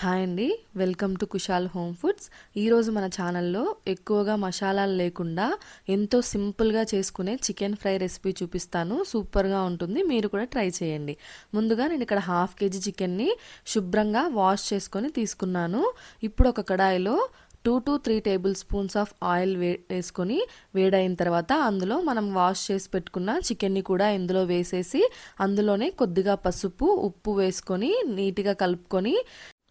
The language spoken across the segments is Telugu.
హాయ్ అండి. Welcome to Kushal home foods. ఈరోజు మన ఛానల్లో ఎక్కువగా మసాలాలు లేకుండా ఎంతో సింపుల్గా చేసుకునే చికెన్ ఫ్రై రెసిపీ చూపిస్తాను. సూపర్గా ఉంటుంది. మీరు కూడా ట్రై చేయండి. ముందుగా నేను ఇక్కడ హాఫ్ కేజీ చికెన్ని శుభ్రంగా వాష్ చేసుకొని తీసుకున్నాను. ఇప్పుడు ఒక కడాయిలో two to three tablespoons of oil వే వేసుకొని వేడైన తర్వాత అందులో మనం వాష్ చేసి పెట్టుకున్న చికెన్ని కూడా ఇందులో వేసేసి అందులోనే కొద్దిగా పసుపు ఉప్పు వేసుకొని నీట్గా కలుపుకొని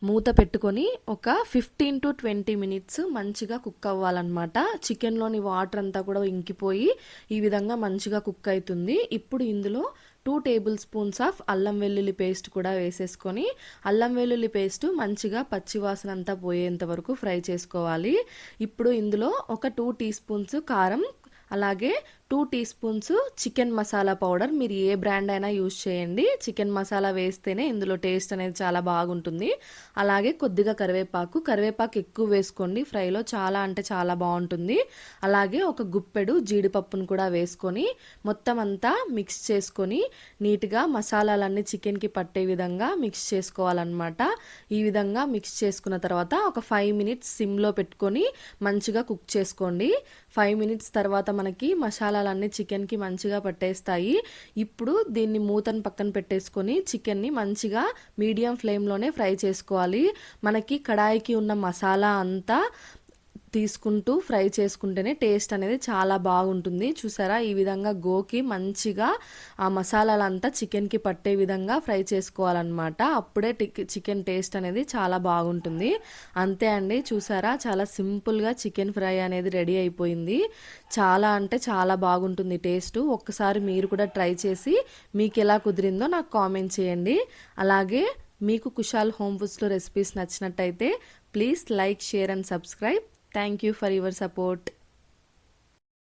మూత పెట్టుకొని ఒక ఫిఫ్టీన్ టు ట్వంటీ మినిట్స్ మంచిగా కుక్ అవ్వాలన్నమాట. చికెన్లోని వాటర్ అంతా కూడా ఇంకిపోయి ఈ విధంగా మంచిగా కుక్ అవుతుంది ఇప్పుడు ఇందులో టూ టేబుల్ స్పూన్స్ ఆఫ్ అల్లం వెల్లుల్లి పేస్ట్ కూడా వేసేసుకొని అల్లం వెల్లుల్లి పేస్ట్ మంచిగా పచ్చివాసన అంతా పోయేంత వరకు ఫ్రై చేసుకోవాలి. ఇప్పుడు ఇందులో ఒక టూ టీ స్పూన్స్ కారం అలాగే two teaspoons chicken masala powder. మీరు ఏ బ్రాండ్ అయినా యూజ్ చేయండి. చికెన్ మసాలా వేస్తేనే ఇందులో టేస్ట్ అనేది చాలా బాగుంటుంది. అలాగే కొద్దిగా కరివేపాకు. కరివేపాకు ఎక్కువ వేసుకోండి. ఫ్రైలో చాలా అంటే చాలా బాగుంటుంది. అలాగే ఒక గుప్పెడు జీడిపప్పును కూడా వేసుకొని మొత్తం అంతా మిక్స్ చేసుకొని నీట్గా మసాలాలన్నీ చికెన్కి పట్టే విధంగా మిక్స్ చేసుకోవాలన్నమాట. ఈ విధంగా మిక్స్ చేసుకున్న తర్వాత ఒక ఫైవ్ మినిట్స్ సిమ్లో పెట్టుకొని మంచిగా కుక్ చేసుకోండి. ఫైవ్ మినిట్స్ తర్వాత మనకి మసాలా మసాలాలన్నీ చికెన్కి మంచిగా పట్టేస్తాయి. ఇప్పుడు దీన్ని మూతను పక్కన పెట్టేసుకొని చికెన్ని మంచిగా మీడియం ఫ్లేమ్లోనే ఫ్రై చేసుకోవాలి. మనకి కడాయికి ఉన్న మసాలా అంతా తీసుకుంటూ ఫ్రై చేసుకుంటేనే టేస్ట్ అనేది చాలా బాగుంటుంది. చూసారా? ఈ విధంగా గోకి మంచిగా ఆ మసాలాలంతా చికెన్కి పట్టే విధంగా ఫ్రై చేసుకోవాలన్నమాట. అప్పుడే చికెన్ టేస్ట్ అనేది చాలా బాగుంటుంది. అంతే అండి. చూసారా? చాలా సింపుల్గా చికెన్ ఫ్రై అనేది రెడీ అయిపోయింది. చాలా అంటే చాలా బాగుంటుంది టేస్ట్. ఒక్కసారి మీరు కూడా ట్రై చేసి మీకు ఎలా కుదిరిందో నాకు కామెంట్ చేయండి. అలాగే మీకు కుషాల్ హోమ్ ఫుడ్స్లో రెసిపీస్ నచ్చినట్టయితే please like share and subscribe. Thank you for your support.